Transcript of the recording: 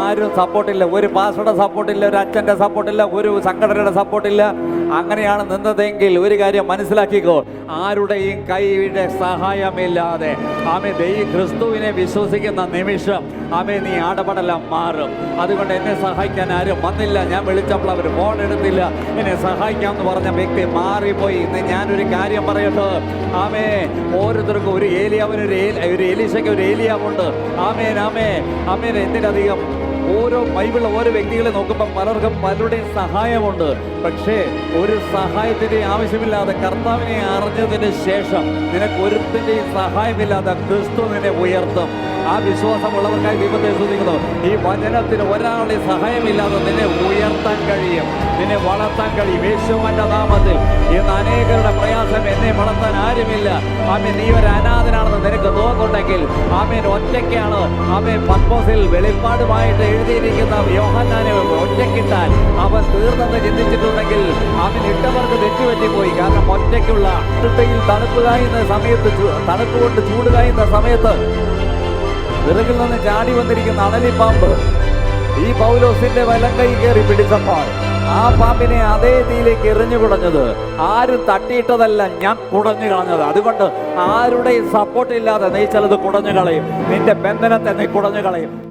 ആരും സപ്പോർട്ടില്ല ഒരു പാസ്റ്ററുടെ സപ്പോർട്ടില്ല ഒരു അച്ഛന്റെ സപ്പോർട്ടില്ല ഒരു സംഘടനയുടെ സപ്പോർട്ടില്ല അങ്ങനെയാണ് നിന്നതെങ്കിൽ ഒരു കാര്യം മനസ്സിലാക്കിക്കോ. ആരുടെയും കൈയുടെ സഹായമില്ലാതെ ആമേ ദൈ ക്രിസ്തുവിനെ വിശ്വസിക്കുന്ന നിമിഷം ആമേ നീ ആടപടലം മാറും. അതുകൊണ്ട് എന്നെ സഹായിക്കാൻ ആരും വന്നില്ല. ഞാൻ വിളിച്ചപ്പോൾ അവർ ഫോൺ എടുത്തില്ല. എന്നെ സഹായിക്കാമെന്ന് പറഞ്ഞ വ്യക്തി മാറിപ്പോയി. ഇന്ന് ഞാനൊരു കാര്യം പറയട്ടെ. ആമേ ഓരോരുത്തർക്കും ഒരു ഏലിയാവിന് ഒരു ഒരു എലീശയ്ക്ക് ഒരു ഏലിയാവുണ്ട്. ആമേൻ ആമേ ആമേൻ എന്തിനധികം ഓരോ ബൈബിൾ ഓരോ വ്യക്തികളെ നോക്കുമ്പോൾ പലർക്കും പലരുടെയും സഹായമുണ്ട്. പക്ഷേ ഒരു സഹായത്തിന്റെ ആവശ്യമില്ലാതെ കർത്താവിനെ അറിഞ്ഞതിന് ശേഷം നിനക്ക് ഒരുത്തിന്റെയും സഹായമില്ലാതെ ക്രിസ്തു നിന്നെ ഉയർത്തും. ആ വിശ്വാസമുള്ളവർക്കായി ദൈവത്തെ ശ്രദ്ധിക്കുന്നു ഈ വചനത്തിന് ഒരാളുടെ സഹായമില്ലാതെ നിന്നെ ഉയർത്താൻ കഴിയും. നിന്നെ വളർത്താൻ കഴിയും. യേശുവിന്റെ നാമത്തിൽ ഇന്ന് അനേകരുടെ പ്രയാസം എന്നെ വളർത്താൻ ആരുമില്ല. ആമേ നീ ഒരു അനാഥനാണെന്ന് നിനക്ക് തോന്നുന്നുണ്ടെങ്കിൽ ആമേൻ ഒറ്റയ്ക്കാണ്. ആമേൻ പത്മോസിൽ വെളിപ്പാടുമായിട്ട് എഴുതിയിരിക്കുന്ന യോഹന്നാനെ ഒറ്റക്കിട്ടാൽ അവൻ തീർന്നെന്ന് ചിന്തിച്ചിട്ടുണ്ടെങ്കിൽ അവൻ ഇട്ടവർക്ക് തെറ്റുപറ്റിപ്പോയി. കാരണം ഒറ്റയ്ക്കുള്ള അടുത്തയിൽ തണുപ്പ് കായുന്ന സമയത്ത് തണുപ്പ് കൊണ്ട് ചൂട് കായുന്ന സമയത്ത് വിറകിൽ നിന്ന് ചാടി വന്നിരിക്കുന്ന അണലിപ്പാമ്പ് ഈ പൗലോസിന്റെ വലം കൈ കയറി പിടിച്ചപ്പോൾ ആ പാമ്പിനെ അതേ തീയിലേക്ക് എറിഞ്ഞു കുടഞ്ഞത്. ആരും തട്ടിയിട്ടതല്ല ഞാൻ കുടഞ്ഞു കളഞ്ഞത്. അതുകൊണ്ട് ആരുടെയും സപ്പോർട്ട് ഇല്ലാതെ നീ ചിലത് കുടഞ്ഞു കളയും. നിന്റെ ബന്ധനത്തെ നീ കുടഞ്ഞു കളയും.